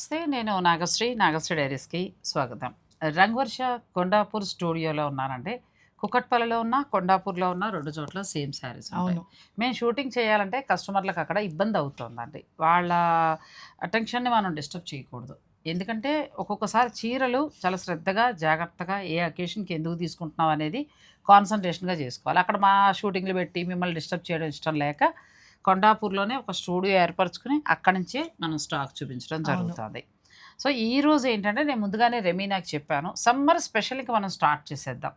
నమస్తే నేను నాగశ్రీ నాగశ్రీ డైరీస్కి స్వాగతం. రంగవర్ష కొండాపూర్ స్టూడియోలో ఉన్నానండి. కుకట్పల్లిలో ఉన్న కొండాపూర్లో ఉన్న రెండు చోట్ల సేమ్ శారీస్ అవును. మేము షూటింగ్ చేయాలంటే కస్టమర్లకు అక్కడ ఇబ్బంది అవుతుందండి. వాళ్ళ అటెన్షన్ని మనం డిస్టర్బ్ చేయకూడదు. ఎందుకంటే ఒక్కొక్కసారి చీరలు చాలా శ్రద్ధగా జాగ్రత్తగా ఏ అకేషన్కి ఎందుకు తీసుకుంటున్నాం అనేది కాన్సన్ట్రేషన్గా చేసుకోవాలి. అక్కడ మా షూటింగ్లు పెట్టి మిమ్మల్ని డిస్టర్బ్ చేయడం ఇష్టం లేక కొండాపూర్లోనే ఒక స్టూడియో ఏర్పరచుకుని అక్కడి నుంచే మనం స్టాక్ చూపించడం. జరుగుతుంది సో ఈ రోజు ఏంటంటే నేను ముందుగానే రెమీనాకి చెప్పాను సమ్మర్ స్పెషల్కి మనం స్టార్ట్ చేసేద్దాం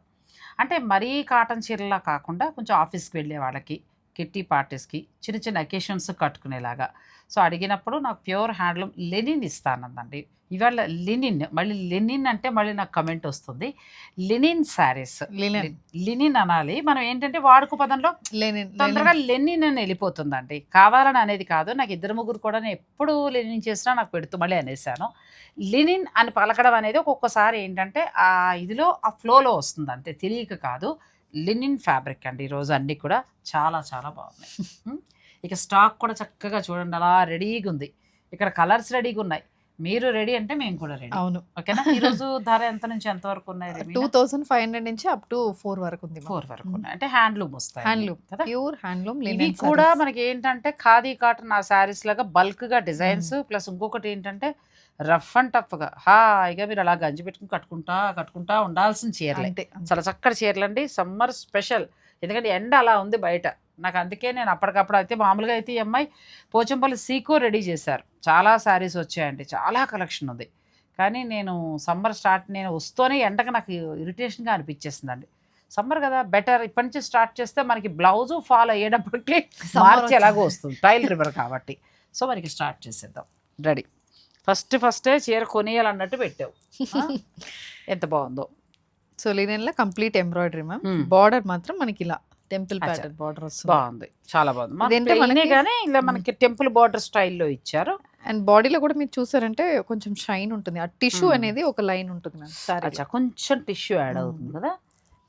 అంటే మరీ కాటన్ చీరలా కాకుండా కొంచెం ఆఫీస్కి వెళ్ళే వాళ్ళకి కిట్టి పార్టీస్కి చిన్న చిన్న అకేషన్స్ కట్టుకునేలాగా. సో అడిగినప్పుడు నాకు ప్యూర్ హ్యాండ్లూమ్ లెనిన్ ఇస్తానందండి ఇవాళ లెనిన్ మళ్ళీ లెనిన్ అంటే మళ్ళీ నాకు కమెంట్ వస్తుంది. లెనిన్ శారీస్. లినెన్. లినిన్ అనాలి. మనం ఏంటంటే వాడుక పదంలో లెనిన్ తొందరగా లెనిన్. అని వెళ్ళిపోతుందండి. కావాలని అనేది కాదు. నాకు ఇద్దరు ముగ్గురు కూడా నేను ఎప్పుడు లెనిన్ చేసినా నాకు పెడుతూ మళ్ళీ అనేసాను. లినిన్ అని పలకడం అనేది ఒక్కొక్కసారి ఏంటంటే ఆ ఇదిలో ఆ ఫ్లోలో వస్తుంది అంతే తెలియక కాదు. లినిన్ ఫ్యాబ్రిక్ అండి ఈరోజు అన్నీ కూడా చాలా చాలా బాగున్నాయి? ఇక స్టాక్ కూడా చక్కగా చూడండి అలా రెడీగా ఉంది. ఇక్కడ కలర్స్ రెడీగా ఉన్నాయి. మీరు రెడీ అంటే మేము కూడా రెడీ. అవును. ఓకేనా? ఈరోజు ధర ఎంత నుంచి ఎంత వరకు ఉన్నాయి టూ థౌసండ్ ఫైవ్ హండ్రెడ్ నుంచి అప్ టు ఫోర్ వరకు ఉంది ఫోర్ వరకు ఉన్నాయి. అంటే హ్యాండ్లూమ్ వస్తాయి హ్యాండ్లూమ్. కదా? ప్యూర్ హ్యాండ్లూమ్ ఇవి కూడా మనకి ఏంటంటే ఖాదీ కాటన్ ఆ శారీస్ లాగా బల్క్గా డిజైన్స్ ప్లస్ ఇంకొకటి ఏంటంటే రఫ్ అండ్ టఫ్గా హాయిగా మీరు అలా గంజి పెట్టుకుని కట్టుకుంటా కట్టుకుంటా ఉండాల్సిన చీరలే. చాలా చక్కటి చీరలు అండి సమ్మర్ స్పెషల్. ఎందుకంటే ఎండ అలా ఉంది బయట. నాకు అందుకే నేను అప్పటికప్పుడు అయితే మామూలుగా అయితే ఈ అమ్మాయి పోచంపల్లి సీకో రెడీ చేశారు. చాలా శారీస్ వచ్చాయండి. చాలా కలెక్షన్ ఉంది. కానీ నేను సమ్మర్ స్టార్ట్ నేను వస్తూనే ఎండకు నాకు ఇరిటేషన్గా అనిపించేసిందండి. సమ్మర్ కదా బెటర్. ఇప్పటి నుంచి స్టార్ట్ చేస్తే మనకి బ్లౌజ్ ఫాలో అయ్యేటప్పటికి మార్చి. ఎలాగో వస్తుంది. టైల్ రివర్ కాబట్టి. సో మనకి స్టార్ట్ చేసేద్దాం. రెడీ. ఫస్ట్ ఫస్టే చీర కొనియాలన్నట్టు పెట్టావు? ఎంత బాగుందో. సో లినెన్లో కంప్లీట్ ఎంబ్రాయిడరీ మ్యామ్. బార్డర్ మాత్రం మనకి ఇలా టెంపుల్. ప్యాటర్న్ బార్డర్ వస్తుంది. బాగుంది. చాలా బాగుంది. మనకి- కానీ ఇలా మనకి టెంపుల్ బార్డర్ స్టైల్లో ఇచ్చారు. అండ్ బాడీలో కూడా మీరు చూసారంటే కొంచెం షైన్ ఉంటుంది. ఆ టిష్యూ. అనేది ఒక లైన్ ఉంటుంది మ్యామ్ సారీ. అచ్చా కొంచెం టిష్యూ యాడ్. అవుతుంది కదా.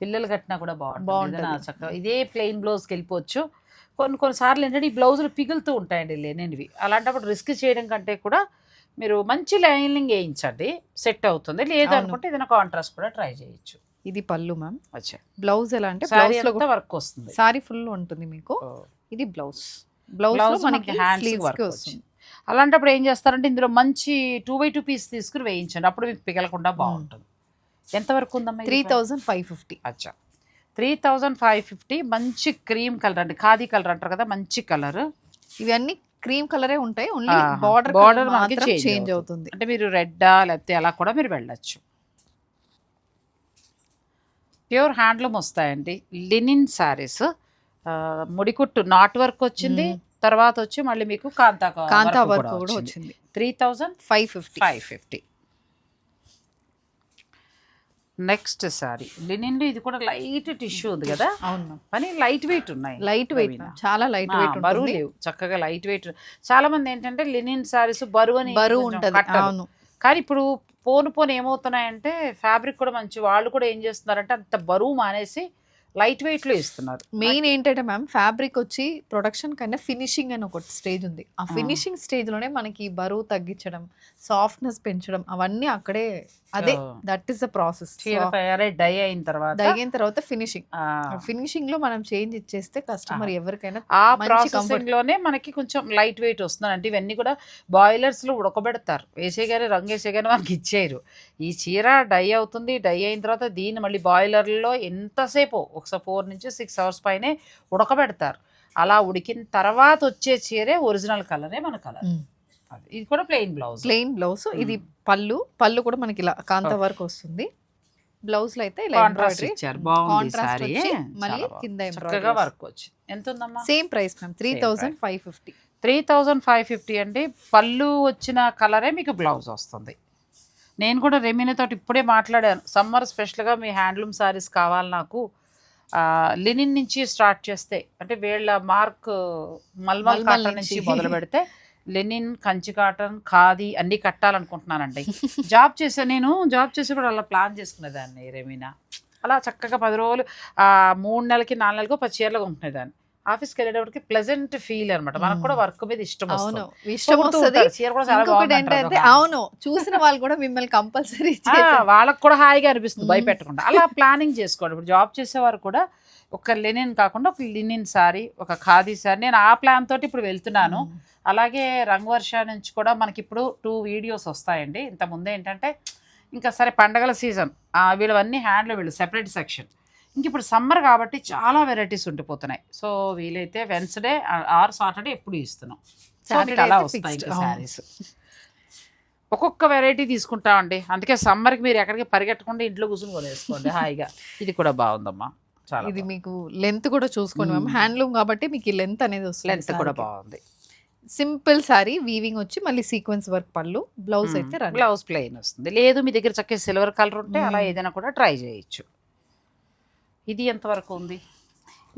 పిల్లలు కట్టినా కూడా బాగుంటుంది. బాగుంటది. చక్కగా ఇదే ప్లెయిన్ బ్లౌజ్కి వెళ్ళిపోవచ్చు. కొన్ని కొన్నిసార్లు ఏంటంటే ఈ బ్లౌజులు పిగులుతూ ఉంటాయండి లేనివి అలాంటప్పుడు రిస్క్ చేయడం కంటే కూడా మీరు మంచి లైనింగ్ వేయించండి సెట్ అవుతుంది. లేదు అవును. అనుకుంటే ఏదైనా కాంట్రాస్ట్ కూడా ట్రై చేయొచ్చు. ఇది పళ్ళు మ్యామ్. అచ్చా. బ్లౌజ్ ఎలా అంటే సారీ బ్లౌజ్లో అంతా వర్క్ వస్తుంది. సారీ ఫుల్ ఉంటుంది మీకు. ఇది బ్లౌజ్. బ్లౌజ్ మనకి హ్యాండ్స్ వర్క్ వస్తుంది. అలాంటప్పుడు ఏం చేస్తారంటే ఇందులో మంచి టూ బై టూ పీస్ తీసుకుని వేయించండి. అప్పుడు మీకు పిగలకుండా బాగుంటుంది. ఎంత వరకు ఉందమ్మా త్రీ థౌజండ్ ఫైవ్ ఫిఫ్టీ అచ్చా. త్రీ థౌజండ్ ఫైవ్ ఫిఫ్టీ మంచి క్రీమ్ కలర్ అండి. ఖాదీ కలర్ అంటారు కదా మంచి కలర్ ఇవన్నీ క్రీమ్ కలరే ఉంటాయి. ఓన్లీ. బార్డర్ బార్డర్ మనకి చేంజ్ అవుతుంది. అంటే మీరు రెడ్డా లేకపోతే అలా కూడా మీరు వెళ్ళచ్చు. ప్యూర్ హ్యాండ్లూమ్ వస్తాయండి. లినిన్ శారీస్ ముడికుట్టు నాట్ వర్క్ వచ్చింది. తర్వాత వచ్చి మళ్ళీ మీకు కాంతా కాంతా వర్క్ కూడా వచ్చింది. Three thousand five fifty five fifty. Next sari. Linen ఇది కూడా లైట్ టిష్యూ ఉంది కదా? అవును. కానీ లైట్ వెయిట్ ఉన్నాయి లైట్ వెయిట్. చాలా లైట్ వెయిట్ బరువు లేవు. చక్కగా లైట్ వెయిట్. చాలా మంది ఏంటంటే లినిన్ సారీస్ బరువు అని బరువు ఉంటది. అవును. కానీ ఇప్పుడు పోను పోను ఏమవుతున్నాయంటే ఫ్యాబ్రిక్ కూడా మంచి వాళ్ళు కూడా ఏం చేస్తున్నారంటే అంత బరువు మానేసి లైట్ వెయిట్లో ఇస్తున్నారు. మెయిన్ ఏంటంటే మ్యామ్ ఫ్యాబ్రిక్ వచ్చి ప్రొడక్షన్ కన్నా ఫినిషింగ్ అని ఒక స్టేజ్ ఉంది. ఆ ఫినిషింగ్ స్టేజ్లోనే మనకి బరువు తగ్గించడం సాఫ్ట్నెస్ పెంచడం అవన్నీ అక్కడే అదే that is the process dye అయిన తర్వాత తగిన తర్వాత ఫినిషింగ్ ఫినిషింగ్లో మనం చేంజ్ ఇచ్చేస్తే కస్టమర్ ఎవరికైనా ఆ ప్రాసెసింగ్. లోనే మనకి కొంచెం లైట్ వెయిట్ వస్తుంది. అంటే ఇవన్నీ కూడా బాయిలర్స్లో ఉడకబెడతారు. వేసేగానే రంగు వేసేగానే మనకి ఇచ్చేయరు. ఈ చీర డై అవుతుంది. డై అయిన తర్వాత దీన్ని మళ్ళీ బాయిలర్లో ఎంతసేపు ఒకసారి ఫోర్ నుంచి సిక్స్ అవర్స్ పైనే ఉడకబెడతారు. అలా ఉడికిన తర్వాత వచ్చే చీరే ఒరిజినల్ కలరే మన కలర్ ఇది కూడా ప్లెయిన్ బ్లౌజ్ ప్లెయిన్ బ్లౌజ్ ఇది. పళ్ళు. పళ్ళు కూడా మనకి ఇలా కాంత. వర్క్ వస్తుంది. బ్లౌజ్లో అయితే ఇలా. ఇచ్చారు. బాగుంది సారీ వచ్చి మళ్ళీ కింద చక్కగా వర్క్ ఎంత ఉందమ్మా same price ma'am three thousand five fifty three thousand five fifty అండి. పళ్ళు వచ్చిన కలరే మీకు బ్లౌజ్ వస్తుంది. నేను కూడా రెమీనతో ఇప్పుడే మాట్లాడాను. సమ్మర్ స్పెషల్గా మీ హ్యాండ్లూమ్ శారీస్ కావాలి నాకు. లినిన్ నుంచి స్టార్ట్ చేస్తే అంటే వీళ్ళ మార్క్ మల్మల్ కాటన్ నుంచి. మొదలు పెడితే లెనిన్ కంచి కాటన్ ఖాదీ అన్నీ కట్టాలనుకుంటున్నానండి. జాబ్ చేసే నేను జాబ్ చేసేప్పుడు అలా ప్లాన్ చేసుకునేదాన్ని రెమీనా. అలా చక్కగా పది రోజులు ఆ మూడు నెలలకి నాలుగు నెలలకు పది చీరలు కొంటునేదాన్ని ఆఫీస్కి వెళ్ళేటప్పటికి ప్లెజెంట్ ఫీల్ అనమాట మనకు కూడా వర్క్ మీద ఇష్టం అవును. ఇష్టం వస్తుంది. ఏంటంటే. అవును చూసిన వాళ్ళు కూడా మిమ్మల్ని కంపల్సరీ వాళ్ళకు కూడా హాయిగా అనిపిస్తుంది. భయపెట్టకుండా. అలా ప్లానింగ్ చేసుకోండి ఇప్పుడు జాబ్ చేసేవారు కూడా ఒక లెనిన్ కాకుండా ఒక లినిన్ సారీ ఒక ఖాదీ సారీ. నేను ఆ ప్లాన్ తోటి ఇప్పుడు వెళ్తున్నాను. అలాగే రంగవర్ష నుంచి కూడా మనకి ఇప్పుడు టూ వీడియోస్ వస్తాయండి. ఇంత ముందే ఏంటంటే ఇంకా సరే పండగల సీజన్. వీళ్ళవన్నీ హ్యాండ్లో వీళ్ళు సెపరేట్ సెక్షన్. ఇంక ఇప్పుడు సమ్మర్ కాబట్టి చాలా వెరైటీస్ ఉండిపోతున్నాయి. సో వీలైతే వెన్స్డే ఆర్ సాటర్డే ఎప్పుడు ఇస్తున్నాం. అలా వస్తాయి. శారీస్ ఒక్కొక్క వెరైటీ తీసుకుంటామండి. అందుకే సమ్మర్కి మీరు ఎక్కడికి పరిగెట్టకుండా ఇంట్లో కూర్చుని కొనేసుకోండి. హాయిగా. ఇది కూడా బాగుందమ్మా. ఇది మీకు లెంత్ కూడా చూసుకోండి మ్యామ్. హ్యాండ్లూమ్ కాబట్టి మీకు ఈ లెంత్ అనేది వస్తుంది లెంత్ కూడా బాగుంది. సింపుల్ సారీ వీవింగ్ వచ్చి మళ్ళీ సీక్వెన్స్ వర్క్ పళ్ళు బ్లౌజ్ అయితే బ్లౌజ్ ప్లెయిన్ వస్తుంది. లేదు మీ దగ్గర చక్కగా సిల్వర్ కలర్ ఉంటే అలా. ఏదైనా కూడా ట్రై చేయొచ్చు. ఇది ఎంతవరకు ఉంది?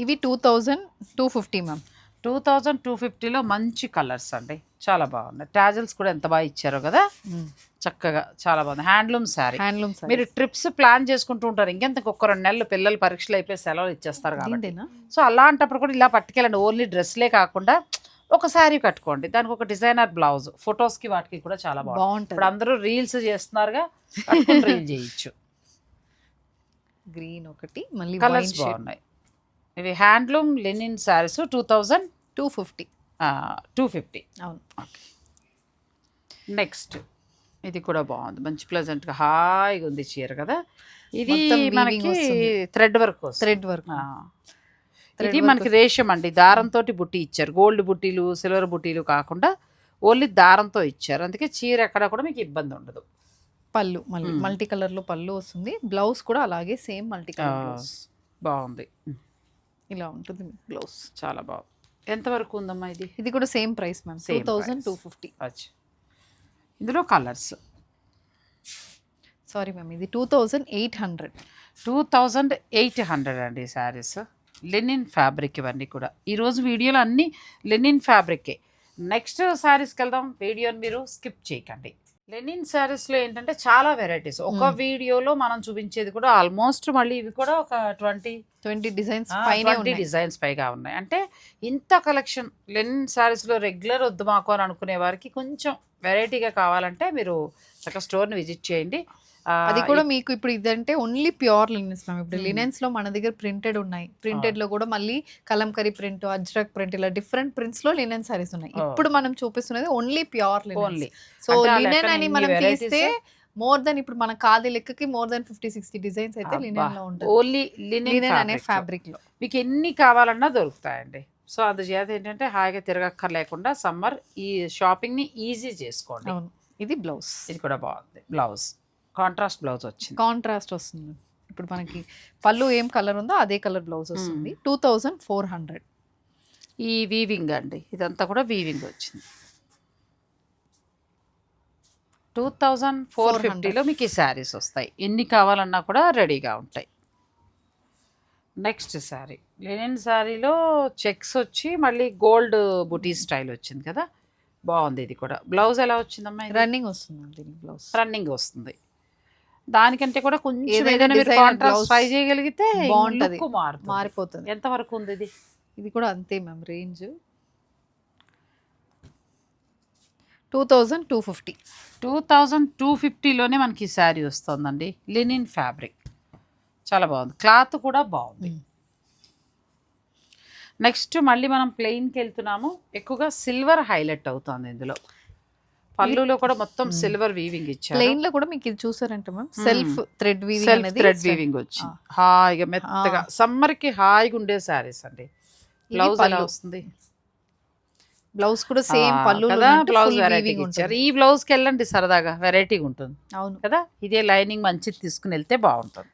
ఇవి two thousand two fifty ma'am two thousand two ఫిఫ్టీలో మంచి కలర్స్ అండి. చాలా బాగున్నాయి. టాజల్స్ కూడా ఎంత బాగా ఇచ్చారో కదా? చక్కగా చాలా బాగుంది. హ్యాండ్లూమ్ శారీ హ్యాండ్లూమ్ మీరు ట్రిప్స్ ప్లాన్ చేసుకుంటూ ఉంటారు. ఇంకెంత ఒక్క రెండు నెలలు పిల్లలు పరీక్షలు అయిపోయి సెలవులు ఇచ్చేస్తారు కాబట్టి. సో అలాంటప్పుడు కూడా ఇలా పట్టుకెళ్ళండి. ఓన్లీ డ్రెస్లే కాకుండా ఒక శారీ కట్టుకోండి. దానికి ఒక డిజైనర్ బ్లౌజ్ ఫొటోస్కి వాటికి కూడా చాలా బాగుంటుంది. ఇప్పుడు అందరూ రీల్స్ చేస్తున్నారుగా రీల్ చేయొచ్చు. గ్రీన్ ఒకటి మళ్ళీ కలర్స్ బాగున్నాయి. ఇవి handloom linen saris two thousand two fifty two fifty అవును. నెక్స్ట్ ఇది కూడా బాగుంది. మంచి ప్లెజెంట్గా హాయిగా ఉంది చీర కదా? ఇది మనకి. థ్రెడ్ వర్క్ థ్రెడ్ వర్క్ ఇది మనకి రేషం అండి. దారంతో బుట్టి ఇచ్చారు. గోల్డ్ బుట్టీలు సిల్వర్ బుట్టీలు కాకుండా ఓన్లీ దారంతో ఇచ్చారు. అందుకే చీర ఎక్కడ కూడా మీకు ఇబ్బంది ఉండదు. పళ్ళు మళ్ళీ. మల్టీ కలర్లో పళ్ళు వస్తుంది. బ్లౌజ్ కూడా అలాగే సేమ్ మల్టీ కలర్ బాగుంది. ఇలా ఉంటుంది బ్లౌజ్ చాలా బాగుంది. ఎంతవరకు ఉందమ్మా ఇది? ఇది కూడా same price ma'am. Two thousand. Two fifty. అచ్చా. ఇందులో కలర్స్. సారీ మ్యామ్ ఇది two thousand eight hundred. Two thousand eight hundred అండి శారీస్. లెనిన్ ఫ్యాబ్రిక్ ఇవన్నీ కూడా. ఈరోజు వీడియోలో అన్నీ లెనిన్ ఫ్యాబ్రికే నెక్స్ట్ శారీస్కి వెళ్దాం. వీడియోని మీరు స్కిప్ చేయకండి. లెనిన్ శారీస్లో ఏంటంటే చాలా వెరైటీస్. ఒక. వీడియోలో మనం చూపించేది కూడా ఆల్మోస్ట్ మళ్ళీ ఇవి కూడా ఒక ట్వంటీ ట్వంటీ డిజైన్స్ 20 డిజైన్స్ పైగా ఉన్నాయి. అంటే ఇంత కలెక్షన్ లెనిన్ శారీస్లో రెగ్యులర్ వద్దు మాకు అని అనుకునే వారికి కొంచెం వెరైటీగా కావాలంటే మీరు చక్కగా స్టోర్ని విజిట్ చేయండి. అది కూడా మీకు ఇప్పుడు ఇదంటే ఓన్లీ ప్యూర్ లినెన్స్ మ్యామ్ ఇప్పుడు. లినెన్స్లో మన దగ్గర ప్రింటెడ్ ఉన్నాయి. ప్రింటెడ్లో కూడా మళ్ళీ కలంకరీ ప్రింట్ అజ్రక్ ప్రింట్ ఇలా డిఫరెంట్ ప్రింట్స్లో లినెన్ సారీస్ ఉన్నాయి. ఇప్పుడు మనం చూపిస్తున్నది only pure linen so linen అని మనం? తీస్తే మోర్ దెన్ ఇప్పుడు మన కాది లెక్కకి more than fifty sixty designs అయితే లినెన్లో ఉంటుంది. ఓన్లీ లినిన్ అనే ఫ్యాబ్రిక్లో. మీకు ఎన్ని కావాలన్నా దొరుకుతాయండి. సో అందుచేత ఏంటంటే హాయిగా తిరగక్కర్లేకుండా సమ్మర్ ఈ షాపింగ్ని ఈజీ చేసుకోండి. ఇది బ్లౌజ్ ఇది కూడా బాగుంది. బ్లౌజ్ కాంట్రాస్ట్ బ్లౌజ్ వచ్చింది. కాంట్రాస్ట్ వస్తుంది. ఇప్పుడు మనకి పళ్ళు ఏం కలర్ ఉందో అదే కలర్ బ్లౌజ్ వస్తుంది. Two thousand four hundred. ఈ వీవింగ్ అండి. ఇదంతా కూడా వీవింగ్ వచ్చింది. Two thousand four 400. ఫిఫ్టీలో మీకు ఈ శారీస్ వస్తాయి. ఎన్ని కావాలన్నా కూడా రెడీగా ఉంటాయి. నెక్స్ట్ శారీ లెనిన్ శారీలో చెక్స్ వచ్చి మళ్ళీ గోల్డ్ బుటీ స్టైల్ వచ్చింది కదా. బాగుంది ఇది కూడా. బ్లౌజ్ ఎలా వచ్చిందమ్మా రన్నింగ్ వస్తుంది దీని బ్లౌజ్ రన్నింగ్ వస్తుంది. దానికంటే కూడా కొంచెం ఏదైనా మీరు కాంట్రాస్ట్ ట్రై చేయగలిగితే బాగుంటది. మారిపోతుంది. ఎంత వరకు ఉంది ఇది? ఇది కూడా అంతే ma'am range two thousand two fifty two thousand two ఫిఫ్టీలోనే మనకి శారీ వస్తుందండి. లినిన్ ఫ్యాబ్రిక్ చాలా బాగుంది. క్లాత్ కూడా బాగుంది. నెక్స్ట్ మళ్ళీ మనం ప్లెయిన్కి వెళ్తున్నాము. ఎక్కువగా సిల్వర్ హైలైట్ అవుతుంది ఇందులో. పళ్ళులో కూడా మొత్తం. సిల్వర్ వీవింగ్ ఇచ్చారు. ప్లెయిన్లో కూడా మీకు ఇది చూసారంటే ma'am self thread weaving self అనేది థ్రెడ్ వీవింగ్ వచ్చింది. హాయిగా మెత్తగా. సమ్మర్కి హాయిగా ఉండే శారీస్ అండి. బ్లౌజ్ ఎలా వస్తుంది? బ్లౌజ్ కూడా సేమ్ పళ్ళు కదా? బ్లౌజ్ వెరైటీ ఇచ్చారు. ఈ బ్లౌజ్కి వెళ్ళండి సరదాగా. వెరైటీగా ఉంటుంది. అవును. కదా? ఇదే లైనింగ్ మంచిది తీసుకుని వెళ్తే బాగుంటుంది.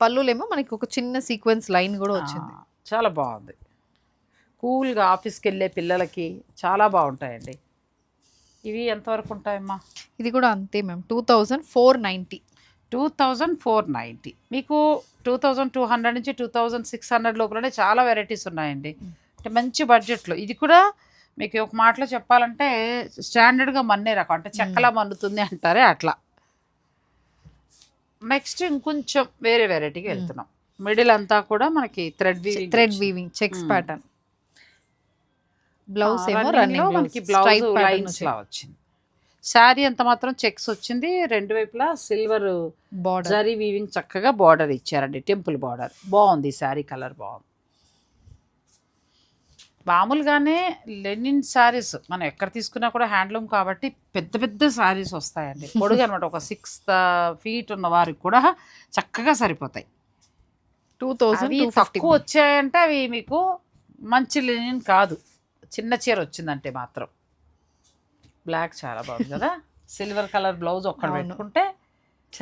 పళ్ళులేమో మనకి ఒక చిన్న సీక్వెన్స్ లైన్ కూడా వచ్చింది. చాలా బాగుంది. కూల్గా ఆఫీస్కి వెళ్ళే పిల్లలకి చాలా బాగుంటాయండి. ఇవి ఎంతవరకు ఉంటాయమ్మా? ఇది కూడా అంతే ma'am. Two thousand four ninety. Two thousand four ninety. మీకు టూ థౌజండ్ టూ హండ్రెడ్ నుంచి టూ థౌజండ్ సిక్స్ హండ్రెడ్ లోపలనే చాలా వెరైటీస్ ఉన్నాయండి. అంటే మంచి బడ్జెట్లో ఇది కూడా మీకు ఒక మాటలో చెప్పాలంటే స్టాండర్డ్గా మన్నే రకం. అంటే చెక్కలా మన్నుతుంది అంటారే అట్లా. నెక్స్ట్ ఇంకొంచెం వేరే వెరైటీకి వెళ్తున్నాం. మిడిల్ అంతా కూడా మనకి thread thread weaving checks. Pattern blouse ఏమో రన్నింగ్ మనకి బ్లౌజ్ లైన్స్ లా వచ్చింది. శారీ అంత మాత్రం చెక్స్ వచ్చింది. రెండు వైపులా సిల్వర్ బార్డర్ జరీ వీవింగ్ చక్కగా బార్డర్ ఇచ్చారండి. టెంపుల్ బార్డర్ బాగుంది శారీ కలర్ బాగుంది. మామూలుగానే లెనిన్ శారీస్ మనం ఎక్కడ తీసుకున్నా కూడా హ్యాండ్లూమ్ కాబట్టి పెద్ద పెద్ద శారీస్ వస్తాయండి. పొడుగు అనమాట ఒక సిక్స్ ఫీట్ ఉన్న వారికి కూడా చక్కగా సరిపోతాయి. టూ థౌసండ్ తక్కువ వచ్చాయంటే అవి మీకు మంచి లెనిన్ కాదు. చిన్న చీర వచ్చిందంటే మాత్రం. బ్లాక్ చాలా బాగుంది కదా? సిల్వర్ కలర్ బ్లౌజ్ ఒక్కడ. పెట్టుకుంటే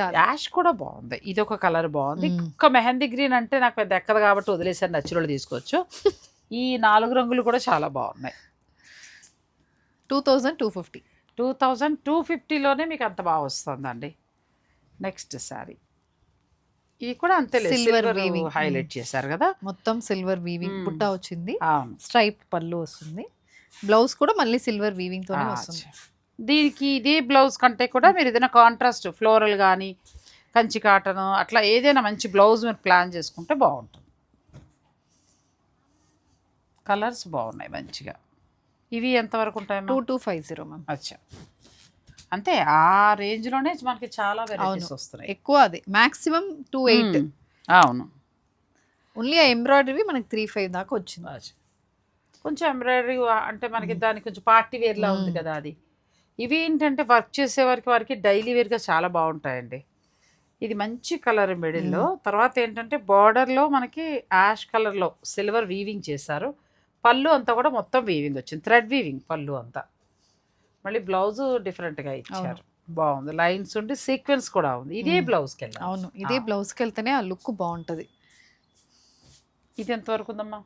చాలా. యాష్ కూడా బాగుంది. ఇది ఒక కలర్ బాగుంది. ఒక్క మెహందీ గ్రీన్ అంటే నాకు పెద్ద ఎక్కదు కాబట్టి వదిలేసాను నచ్చులు తీసుకోవచ్చు. ఈ నాలుగు రంగులు కూడా చాలా బాగున్నాయి. Two thousand two fifty. Two thousand two ఫిఫ్టీలోనే మీకు అంత బాగా వస్తుందండి. నెక్స్ట్ శారీ ఇది కూడా అంతే సిల్వర్ weaving. హైలైట్ చేశారు కదా. మొత్తం సిల్వర్ వీవింగ్. బుట్ట వచ్చింది. స్ట్రైప్ పళ్ళు వస్తుంది. బ్లౌజ్ కూడా మళ్ళీ సిల్వర్ వీవింగ్ తోనే ఆ, వస్తుంది. దీనికి ఇదే బ్లౌజ్ కంటే కూడా మీరు ఏదైనా కాంట్రాస్ట్ ఫ్లోరల్ కానీ కంచి కాటన్ అట్లా ఏదైనా మంచి బ్లౌజ్ మీరు ప్లాన్ చేసుకుంటే బాగుంటుంది. కలర్స్ బాగున్నాయి మంచిగా. ఇవి ఎంతవరకు టూ ఉంటాయమ్మా? టూ ఫైవ్ జీరో మ్యామ్ అచ్చా. అంతే ఆ రేంజ్లోనే మనకి చాలా వెరైటీస్. వస్తున్నాయి. ఎక్కువ అది. Maximum two eight. అవును. ఓన్లీ ఆ ఎంబ్రాయిడరీ మనకి త్రీ ఫైవ్ దాకా వచ్చింది. కొంచెం ఎంబ్రాయిడరీ అంటే మనకి దానికి కొంచెం పార్టీ వేర్లా ఉంది మ్మ్. కదా అది. ఇవి ఏంటంటే వర్క్ చేసే వారికి వారికి డైలీ వేర్గా చాలా బాగుంటాయండి. ఇది మంచి కలర్ మిడిల్లో. తర్వాత ఏంటంటే బార్డర్లో మనకి యాష్ కలర్లో సిల్వర్ వీవింగ్ చేశారు. పళ్ళు అంతా కూడా మొత్తం వీవింగ్ వచ్చింది. థ్రెడ్ వీవింగ్ పళ్ళు అంతా. మళ్ళీ బ్లౌజ్ డిఫరెంట్గా ఇచ్చారు. బాగుంది. లైన్స్ ఉండి సీక్వెన్స్ కూడా ఉంది. ఇదే. బ్లౌజ్కి వెళ్ళాం అవును. ఇదే. బ్లౌజ్కి వెళ్తేనే ఆ లుక్ బాగుంటది. ఇది ఎంతవరకు ఉందమ్మా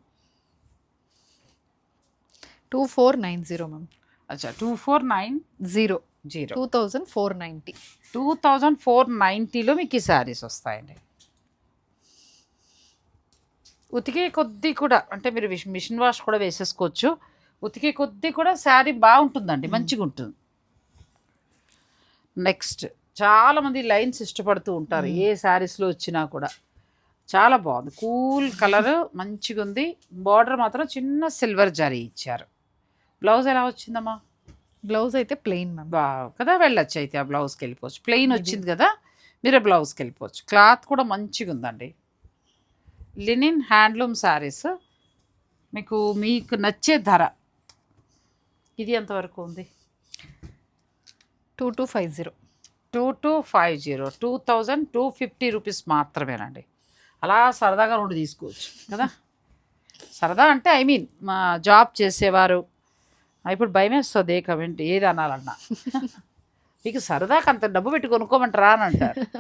two four nine zero ma'am. అచ్చా two four nine zero. Zero. Two thousand four ninety two thousand four నైంటీలో మీకు ఈ శారీస్ వస్తాయండి. ఉతికే కొద్దీ కూడా అంటే మీరు మిషన్ వాష్ కూడా వేసేసుకోవచ్చు. ఉతికే కొద్దీ కూడా శారీ బాగుంటుందండి మంచిగా ఉంటుంది. నెక్స్ట్ చాలా మంది లైన్స్ ఇష్టపడుతూ ఉంటారు. ఏ శారీస్లో వచ్చినా కూడా. చాలా బాగుంది. కూల్ కలర్ మంచిగా ఉంది. బార్డర్ మాత్రం చిన్న సిల్వర్ జరీ ఇచ్చారు. బ్లౌజ్ ఎలా వచ్చిందమ్మా? బ్లౌజ్ అయితే ప్లెయిన్ బాగా కదా వెళ్ళొచ్చు అయితే ఆ బ్లౌజ్కి వెళ్ళిపోవచ్చు. ప్లెయిన్ వచ్చింది కదా మీరే బ్లౌజ్కి వెళ్ళిపోవచ్చు. క్లాత్ కూడా మంచిగా ఉందండి. లినిన్ హ్యాండ్లూమ్ శారీస్ మీకు మీకు నచ్చే ధర. ఇది ఎంతవరకు ఉంది? Two two five zero. Two two five zero. Two thousand two fifty rupees మాత్రమేనండి. అలా సరదాగా రెండు తీసుకోవచ్చు కదా? సరదా అంటే ఐ మీన్ మా జాబ్ చేసేవారు. ఇప్పుడు భయం వేస్తుంది కమెంట్ ఏది అనాలన్నా. మీకు సరదాకి అంత డబ్బు పెట్టి కొనుక్కోమంటారా అని అంటారు.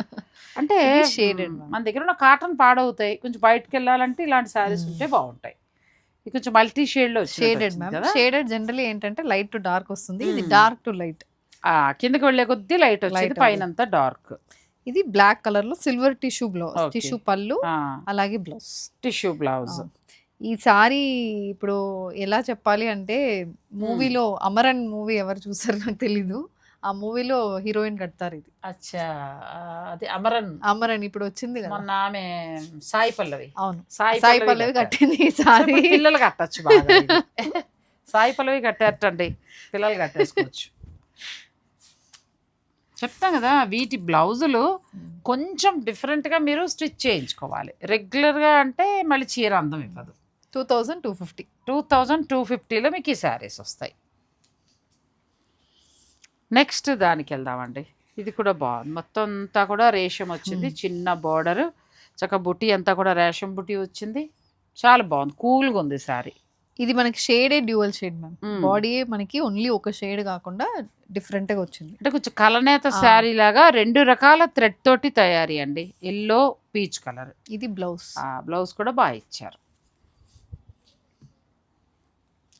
అంటే. మన దగ్గర ఉన్న కాటన్ పాడవుతాయి. కొంచెం బయటకు వెళ్ళాలంటే ఇలాంటి శారీస్. ఉంటే బాగుంటాయి. ఇది కొంచెం మల్టీ షేడ్లో షేడెడ్ మ్యామ్ కదా? షేడెడ్ జనరలీ ఏంటంటే లైట్ టు డార్క్ వస్తుంది. ఇది. డార్క్ టు లైట్ కిందకి వెళ్ళే కొద్దీ లైట్ వచ్చేది పైన డార్క్ ఇది బ్లాక్ కలర్లో సిల్వర్ టిష్యూ బ్లౌజ్. టిష్యూ పళ్ళు అలాగే బ్లౌజ్ టిష్యూ బ్లౌజ్ ఈ సారీ ఇప్పుడు ఎలా చెప్పాలి అంటే మూవీలో అమరన్ మూవీ ఎవరు చూసారో నాకు తెలీదు. ఆ మూవీలో హీరోయిన్ కడతారు ఇది. అచ్చా. అది అమరన్. అమరన్ ఇప్పుడు వచ్చింది కదా. మొన్న ఆమె సాయి పల్లవి. అవును. సాయి సాయి పల్లవి. కట్టింది సారీ. పిల్లలు కట్టచ్చు. సాయి పల్లవి కట్టేటండి. పిల్లలు కట్టేసుకోవచ్చు. చెప్తాం కదా వీటి బ్లౌజులు కొంచెం డిఫరెంట్గా మీరు స్టిచ్ చేయించుకోవాలి. రెగ్యులర్గా అంటే మళ్ళీ చీర అందం ఇవ్వదు. Two thousand two fifty. Two thousand two ఫిఫ్టీలో మీకు ఈ శారీస్ వస్తాయి. నెక్స్ట్ దానికి వెళ్దామండి. ఇది కూడా బాగుంది. మొత్తం అంతా కూడా రేషం వచ్చింది. చిన్న బార్డర్. చక్క బుట్టి అంతా కూడా రేషం బుట్టి వచ్చింది. చాలా బాగుంది. కూల్గా ఉంది శారీ ఇది మనకి షేడే డ్యూయల్ షేడ్ మ్యామ్. బాడీ మనకి ఓన్లీ ఒక షేడ్ కాకుండా డిఫరెంట్గా వచ్చింది. అంటే కొంచెం కలనేత. శారీ లాగా రెండు రకాల థ్రెడ్ తోటి తయారీ అండి. Yellow peach colour. ఇది బ్లౌజ్. బ్లౌజ్ కూడా బాగా ఇచ్చారు.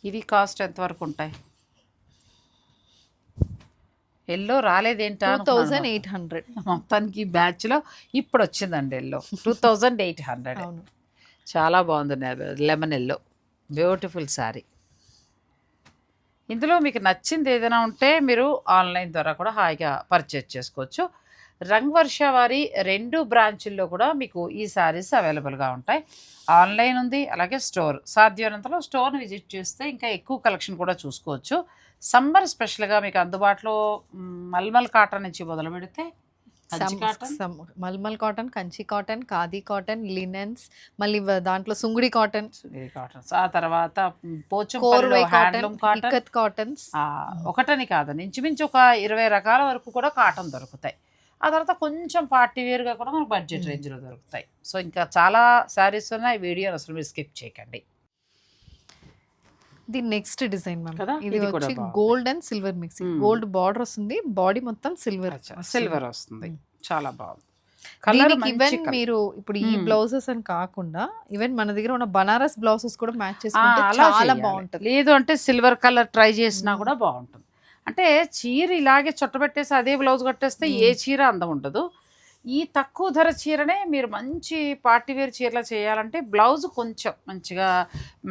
ఇది కాస్ట్ ఎంతవరకు ఉంటాయి? ఎల్లో రాలేదేంటా టూ థౌజండ్ ఎయిట్ హండ్రెడ్. మొత్తానికి ఈ బ్యాచ్లో ఇప్పుడు వచ్చిందండి yellow. Two thousand eight hundred. చాలా బాగుంది లెమన్ ఎల్లో. బ్యూటిఫుల్ శారీ. ఇందులో మీకు నచ్చింది ఏదైనా ఉంటే మీరు ఆన్లైన్ ద్వారా కూడా హాయిగా పర్చేజ్ చేసుకోవచ్చు. రంగ్ వర్ష వారి రెండు బ్రాంచుల్లో కూడా మీకు ఈ శారీస్ అవైలబుల్గా ఉంటాయి. ఆన్లైన్ ఉంది అలాగే స్టోర్. సాధ్యమైనంతలో స్టోర్ని విజిట్ చేస్తే ఇంకా ఎక్కువ కలెక్షన్ కూడా చూసుకోవచ్చు. సమ్మర్ స్పెషల్గా మీకు అందుబాటులో మల్మల్ కాటన్ నుంచి మొదలు పెడితే cotton. Malmal cotton Kanchi cotton khadi cotton linens మళ్ళీ దాంట్లో సుంగుడి కాటన్. ఇది కాటన్స్. ఆ తర్వాత కాటన్ కాటన్. కాటన్స్. ఒకటని కాదు ఇంచుమించు ఒక ఇరవై రకాల వరకు కూడా కాటన్ దొరుకుతాయి. ఆ తర్వాత కొంచెం పార్టీ వేర్గా కూడా మనకు బడ్జెట్. రేంజ్లో దొరుకుతాయి. సో ఇంకా చాలా శారీస్ ఉన్నాయి. వీడియో అసలు మీరు స్కిప్ చేయకండి. ఇది నెక్స్ట్ డిజైన్ మ్యామ్? ఇది వచ్చి. Gold and silver mixing. Gold border వస్తుంది బాడీ మొత్తం సిల్వర్ సిల్వర్ వస్తుంది. చాలా బాగుంది దీనికి ఈవెన్ మీరు ఇప్పుడు ఈ. బ్లౌజెస్ అని కాకుండా ఈవెన్ మన దగ్గర ఉన్న బనారస్ బ్లౌజెస్ కూడా మ్యాచ్ చేసుకుంటే చాలా. బాగుంటుంది లేదు అంటే సిల్వర్ కలర్ ట్రై చేసినా. కూడా బాగుంటుంది అంటే చీర ఇలాగే చుట్టబెట్టేసి అదే బ్లౌజ్ కట్టేస్తే ఏ చీర అందం ఉండదు ఈ తక్కువ ధర చీరనే మీరు మంచి పార్టీ వేర్ చీరలు చేయాలంటే బ్లౌజ్ కొంచెం మంచిగా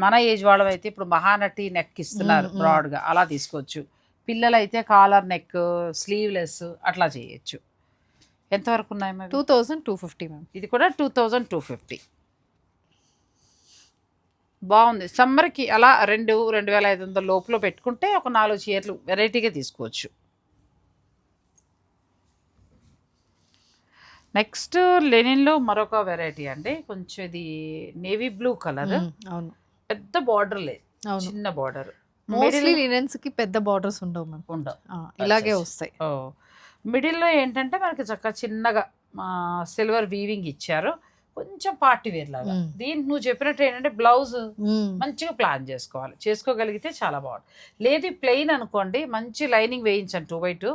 మన ఏజ్ వాళ్ళం అయితే ఇప్పుడు మహానటి నెక్ ఇస్తున్నారు. బ్రాడ్గా అలా తీసుకోవచ్చు. పిల్లలు అయితే కాలర్ నెక్ స్లీవ్లెస్ అట్లా చేయొచ్చు. ఎంతవరకు ఉన్నాయి మరి? Two thousand two fifty ma'am. ఇది కూడా టూ థౌజండ్ టూ ఫిఫ్టీ. బాగుంది. సమ్మర్కి అలా రెండు రెండు వేల ఐదు వందల లోపల పెట్టుకుంటే ఒక నాలుగు చీరలు వెరైటీగా తీసుకోవచ్చు. నెక్స్ట్ లెనిన్లో మరొక వెరైటీ అండి. కొంచెం ఇది నేవీ బ్లూ కలర్. అవును. పెద్ద బార్డర్ లేదు. చిన్న బార్డర్. మోస్ట్లీ లినెన్స్కి పెద్ద బార్డర్స్ ఉండవు మ్యామ్. ఉండవు. ఇలాగే. వస్తాయి. మిడిల్లో ఏంటంటే మనకి చక్కగా చిన్నగా సిల్వర్ వీవింగ్ ఇచ్చారు. కొంచెం పార్టీ వేర్ లాగా. దీనికి నువ్వు చెప్పినట్టు ఏంటంటే బ్లౌజ్. మంచిగా ప్లాన్ చేసుకోవాలి. చేసుకోగలిగితే చాలా బాగుంది లేదు ప్లెయిన్ అనుకోండి మంచి లైనింగ్ వేయించండి టూ బై టూ.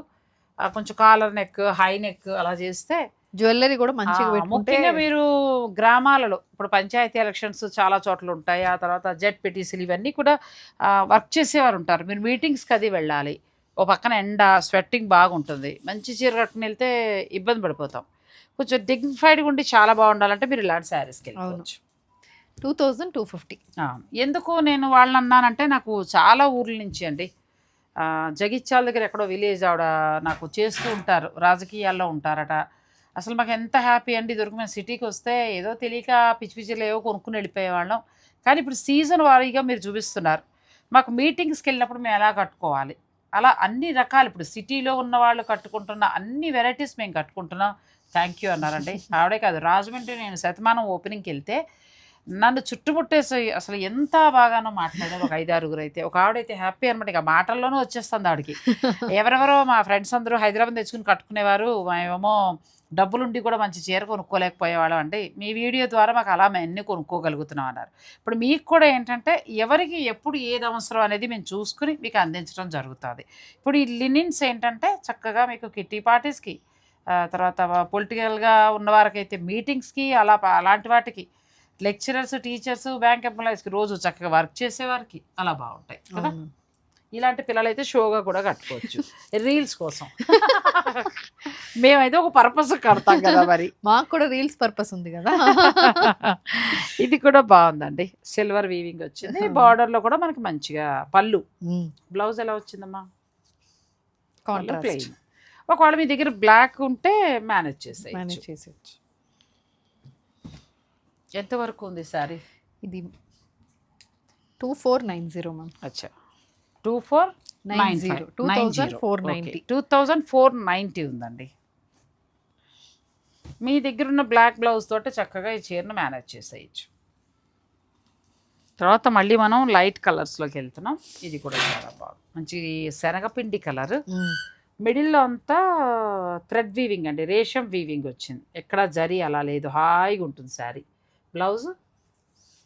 కొంచెం కాలర్ నెక్ హై నెక్ అలా చేస్తే జ్యువెలరీ కూడా మంచిగా ముఖ్యంగా మీరు గ్రామాలలో ఇప్పుడు పంచాయతీ ఎలక్షన్స్ చాలా చోట్ల ఉంటాయి ఆ తర్వాత జెడ్ పిటిసీలు ఇవన్నీ కూడా వర్క్ చేసేవారు ఉంటారు. మీరు మీటింగ్స్కి అది వెళ్ళాలి. ఓ పక్కన ఎండ స్వెట్టింగ్ బాగుంటుంది. మంచి చీర కట్టుకుని వెళ్తే ఇబ్బంది పడిపోతాం. కొంచెం డిగ్నిఫైడ్గా ఉండి చాలా బాగుండాలంటే మీరు ఇలాంటి శారీస్కి వెళ్ళిపోవచ్చు. Two thousand two fifty. ఎందుకు నేను వాళ్ళని అన్నానంటే నాకు చాలా ఊర్ల నుంచి అండి. జగిత్యాల దగ్గర ఎక్కడో విలేజ్ ఆవిడ నాకు చేస్తూ ఉంటారు. రాజకీయాల్లో ఉంటారట. అసలు మాకు ఎంత హ్యాపీ అండి దొరికి మేము సిటీకి వస్తే ఏదో తెలియక పిచ్చి పిచ్చిలు ఏవో కొనుక్కుని వెళ్ళిపోయేవాళ్ళం. కానీ ఇప్పుడు సీజన్ వారీగా మీరు చూపిస్తున్నారు. మాకు మీటింగ్స్కి వెళ్ళినప్పుడు మేము ఎలా కట్టుకోవాలి? అలా అన్ని రకాలు ఇప్పుడు సిటీలో ఉన్న వాళ్ళు కట్టుకుంటున్న అన్ని వెరైటీస్ మేము కట్టుకుంటున్నాం. థ్యాంక్ యూ అన్నారండి. ఆవిడే కాదు రాజమండ్రి నేను శతమానం ఓపెనింగ్కి వెళ్తే నన్ను చుట్టుముట్టేసి అసలు ఎంత బాగానో మాట్లాడారు ఒక ఐదారుగురు అయితే. ఒక ఆవిడైతే హ్యాపీ అనమాట ఇక మాటల్లోనే వచ్చేస్తుంది ఆవిడకి. ఎవరెవరో మా ఫ్రెండ్స్ అందరూ హైదరాబాద్ తెచ్చుకుని కట్టుకునేవారు. మేమేమో డబ్బులుండి కూడా మంచి చీర కొనుక్కోలేకపోయేవాళ్ళం అంటే మీ వీడియో ద్వారా మాకు అలా మేము అన్ని కొనుక్కోగలుగుతున్నాం అన్నారు. ఇప్పుడు మీకు కూడా ఏంటంటే ఎవరికి ఎప్పుడు ఏది అవసరం అనేది మేము చూసుకుని మీకు అందించడం జరుగుతుంది. ఇప్పుడు ఈ లినిన్స్ ఏంటంటే చక్కగా మీకు కిట్టి పార్టీస్కి తర్వాత పొలిటికల్గా ఉన్న వారికైతే మీటింగ్స్కి అలా అలాంటి వాటికి లెక్చరర్స్ టీచర్స్ బ్యాంక్ ఎంప్లాయీస్కి రోజు చక్కగా వర్క్ చేసేవారికి అలా బాగుంటాయి కదా? ఇలాంటి పిల్లలైతే షోగా కూడా కట్టుకోవచ్చు. రీల్స్ కోసం. మేమైతే ఒక పర్పస్ కడతాం కదా మరి. మాకు కూడా రీల్స్ పర్పస్ ఉంది కదా. ఇది కూడా బాగుందండి. సిల్వర్ వీవింగ్ వచ్చింది. బార్డర్లో కూడా మనకి మంచిగా పళ్ళు. బ్లౌజ్ ఎలా వచ్చిందమ్మా? కాంట్రాస్ట్ ఒకవేళ మీ దగ్గర బ్లాక్ ఉంటే మేనేజ్ చేసేయచ్చు. మేనేజ్ చేసేయచ్చు. ఎంత వరకు ఉంది సారీ? ఇది two four nine zero ma'am అచ్చా. Two four nine zero. Two thousand four ninety. Two thousand four ninety ఉందండి. మీ దగ్గర ఉన్న బ్లాక్ బ్లౌజ్ తోటి చక్కగా ఈ చీరను మేనేజ్ చేసేయచ్చు. తర్వాత మళ్ళీ మనం లైట్ కలర్స్లోకి వెళ్తున్నాం. ఇది కూడా చాలా బాగుంది. మంచి శనగపిండి కలర్. మిడిల్లో అంతా థ్రెడ్ వీవింగ్ అండి. రేషం వీవింగ్ వచ్చింది. ఎక్కడ జరి అలా లేదు. హాయిగా ఉంటుంది శారీ బ్లౌజ్?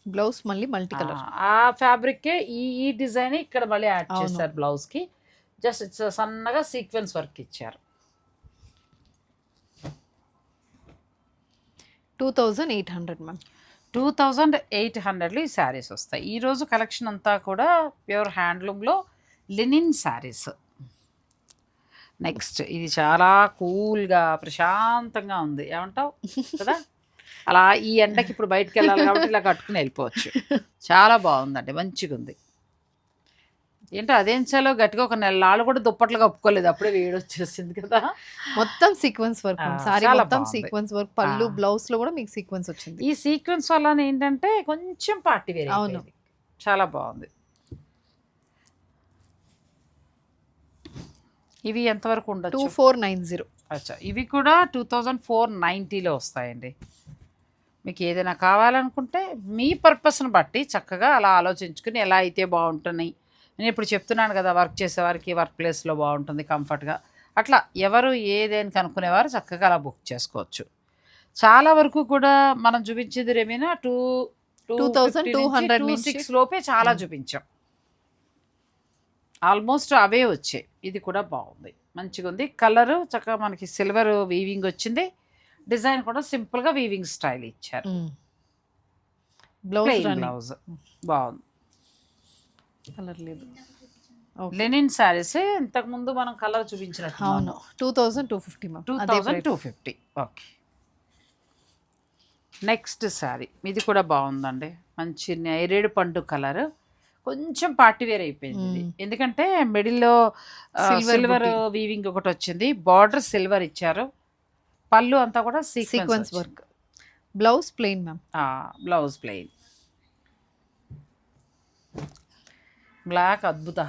బ్లౌజ్ మళ్ళీ మల్టీ కలర్. ఆ ఫ్యాబ్రిక్కే ఈ ఈ డిజైన్ ఇక్కడ మళ్ళీ యాడ్. చేశారు బ్లౌజ్కి. జస్ట్ సన్నగా సీక్వెన్స్ వర్క్ ఇచ్చారు. Two thousand eight hundred ma'am. Two thousand eight హండ్రెడ్లో ఈ శారీస్ వస్తాయి. ఈరోజు కలెక్షన్ అంతా కూడా ప్యూర్ హ్యాండ్లూమ్లో లినిన్ శారీస్. నెక్స్ట్ ఇది చాలా కూల్గా ప్రశాంతంగా ఉంది. ఏమంటావు? కదా? అలా ఈ ఎండకి ఇప్పుడు బయటకు వెళ్ళాలి కాబట్టి ఇలా కట్టుకుని వెళ్ళిపోవచ్చు. చాలా బాగుందండి మంచిగా ఉంది ఏంటో అదేం చాలో గట్టిగా ఒక నెల నాళ్ళు కూడా దుప్పట్లు కప్పుకోలేదు అప్పుడే వేడి వచ్చేసింది కదా. మొత్తం సీక్వెన్స్ వర్క్ సారీ మొత్తం. సీక్వెన్స్ వర్క్ పళ్ళు. బ్లౌజ్లో కూడా మీకు సీక్వెన్స్ వచ్చింది. ఈ సీక్వెన్స్ వల్ల ఏంటంటే కొంచెం పార్టీ వేరే అవును. చాలా బాగుంది. ఇవి ఎంతవరకు టూ ఉండొచ్చు? Four nine zero. అచ్చా ఇవి కూడా టూ థౌజండ్ ఫోర్ నైంటీలో వస్తాయండి. మీకు ఏదైనా కావాలనుకుంటే మీ పర్పస్ని బట్టి చక్కగా అలా ఆలోచించుకుని ఎలా అయితే బాగుంటున్నాయి. నేను ఇప్పుడు చెప్తున్నాను కదా వర్క్ చేసేవారికి వర్క్ ప్లేస్లో బాగుంటుంది కంఫర్ట్గా. అట్లా ఎవరు ఏదేని కనుక్కునేవారు చక్కగా అలా బుక్ చేసుకోవచ్చు. చాలా వరకు కూడా మనం చూపించేది రేమైనా టూ 2200 నుంచి. సిక్స్ లోపే చాలా Hmm. చూపించాం. ఆల్మోస్ట్ అవే వచ్చాయి. ఇది కూడా బాగుంది. మంచిగా ఉంది కలర్ చక్కగా మనకి సిల్వర్ వీవింగ్ వచ్చింది. డిజైన్ కూడా సింపుల్గా వీవింగ్ స్టైల్ ఇచ్చారు బ్లౌజ్ బ్లౌజ్ బాగుంది. కలర్ లేదు. లెనిన్ శారీస్ ఇంతకు ముందు మనం కలర్ చూపించినట్టు అవును. Two thousand two fifty two thousand two fifty okay next sari ఇది కూడా బాగుందండి. మంచి నేరేడు పండు కలర్ కొంచెం పార్టీ వేర్ అయిపోయింది. ఎందుకంటే మిడిల్లో సిల్వర్. వీవింగ్ ఒకటి వచ్చింది. బార్డర్ సిల్వర్ ఇచ్చారు. పళ్ళు అంతా కూడా sequence work blouse plain ma'am blouse plain black అద్భుత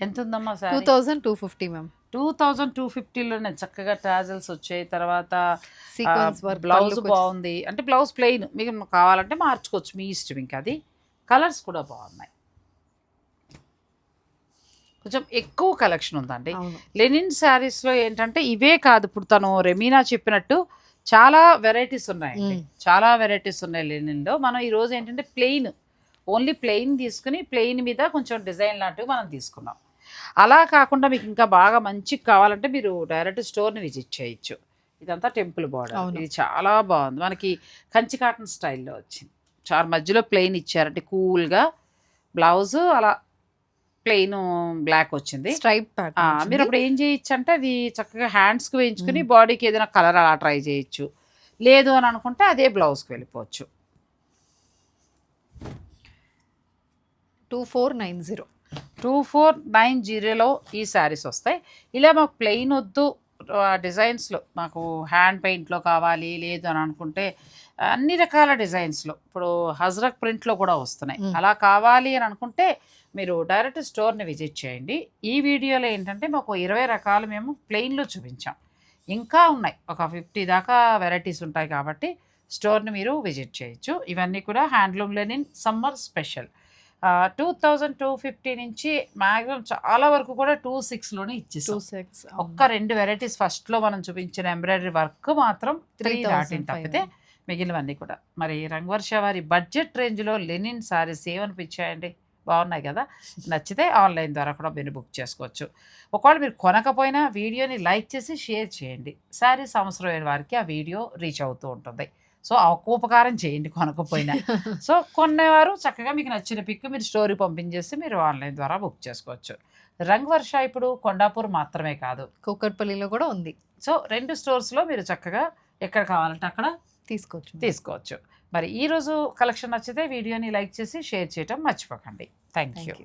ఎంత ఉందమ్మా two sorry thousand two fifty ma'am two thousand two ఫిఫ్టీలోనే చక్కగా టాజల్స్ వచ్చాయి. తర్వాత సీక్వెన్స్ వర్క్ బ్లౌజ్ బాగుంది. అంటే బ్లౌజ్ ప్లెయిన్ మీకు కావాలంటే మార్చుకోవచ్చు. మీ ఇష్టం ఇంకా అది. కలర్స్ కూడా బాగున్నాయి. కొంచెం ఎక్కువ కలెక్షన్ ఉందండి. లెనిన్ శారీస్లో ఏంటంటే ఇవే కాదు ఇప్పుడు తను రెమీనా చెప్పినట్టు చాలా వెరైటీస్ ఉన్నాయండి. మ్మ్. చాలా వెరైటీస్ ఉన్నాయి లెనిన్లో. మనం ఈ రోజు ఏంటంటే ప్లెయిన్ ఓన్లీ ప్లెయిన్ తీసుకుని ప్లెయిన్ మీద కొంచెం డిజైన్ లాంటివి మనం తీసుకున్నాం. అలా కాకుండా మీకు ఇంకా బాగా మంచిగా కావాలంటే మీరు డైరెక్ట్ స్టోర్ని విజిట్ చేయొచ్చు. ఇదంతా టెంపుల్ బార్డర్. ఇది చాలా బాగుంది. మనకి కంచి కాటన్ స్టైల్లో వచ్చింది. చాలా మధ్యలో ప్లెయిన్ ఇచ్చారంటే కూల్గా బ్లౌజ్ అలా ప్లెయిన్ బ్లాక్ వచ్చింది. స్ట్రైప్ మీరు అప్పుడు ఏం చేయొచ్చు అంటే అది చక్కగా హ్యాండ్స్కి వేయించుకుని బాడీకి ఏదైనా కలర్ అలా ట్రై చేయొచ్చు. లేదు అని అనుకుంటే అదే బ్లౌజ్కి వెళ్ళిపోవచ్చు. Two four nine zero. Two four nine జీరోలో ఈ శారీస్ వస్తాయి. ఇలా మాకు ప్లెయిన్ వద్దు డిజైన్స్లో. మాకు హ్యాండ్ పెయింట్లో కావాలి లేదు అని అనుకుంటే అన్ని రకాల డిజైన్స్లో. ఇప్పుడు హజ్రక్ ప్రింట్లో కూడా వస్తున్నాయి. అలా కావాలి అని అనుకుంటే మీరు డైరెక్ట్ స్టోర్ని విజిట్ చేయండి. ఈ వీడియోలో ఏంటంటే మాకు ఇరవై రకాలు మేము ప్లెయిన్లో చూపించాం. ఇంకా ఉన్నాయి. ఒక ఫిఫ్టీ దాకా వెరైటీస్ ఉంటాయి కాబట్టి స్టోర్ని మీరు విజిట్ చేయొచ్చు. ఇవన్నీ కూడా handloom linen summer special. Two thousand two fifty నుంచి మ్యాక్సిమం చాలా వరకు కూడా టూ సిక్స్లోనే టూ ఇచ్చేస్తాం సెక్స్ ఒక్క రెండు వెరైటీస్ ఫస్ట్లో మనం చూపించిన ఎంబ్రాయిడరీ వర్క్ మాత్రం త్రీ దాటిన తప్పితే మిగిలినవన్నీ కూడా. మరి రంగవర్ష వారి బడ్జెట్ రేంజ్లో లెనిన్ సారీస్ ఏమనిపించాయండి బాగున్నాయి కదా? నచ్చితే ఆన్లైన్ ద్వారా కూడా మీరు బుక్ చేసుకోవచ్చు. ఒకవేళ మీరు కొనకపోయినా వీడియోని లైక్ చేసి షేర్ చేయండి. శారీస్ అవసరమైన వారికి ఆ వీడియో రీచ్ అవుతూ ఉంటుంది. సో ఉపకారం చేయండి కొనకపోయినా. సో కొనేవారు చక్కగా మీకు నచ్చిన పిక్ మీరు స్టోరీ పంపించేసి మీరు ఆన్లైన్ ద్వారా బుక్ చేసుకోవచ్చు. రంగ్ వర్ష ఇప్పుడు కొండాపూర్ మాత్రమే కాదు. కూకట్పల్లిలో కూడా ఉంది. సో రెండు స్టోర్స్లో మీరు చక్కగా ఎక్కడ కావాలంటే అక్కడ తీసుకోవచ్చు. తీసుకోవచ్చు. మరి ఈరోజు కలెక్షన్ నచ్చితే వీడియోని లైక్ చేసి షేర్ చేయటం మర్చిపోకండి. Thank you thank you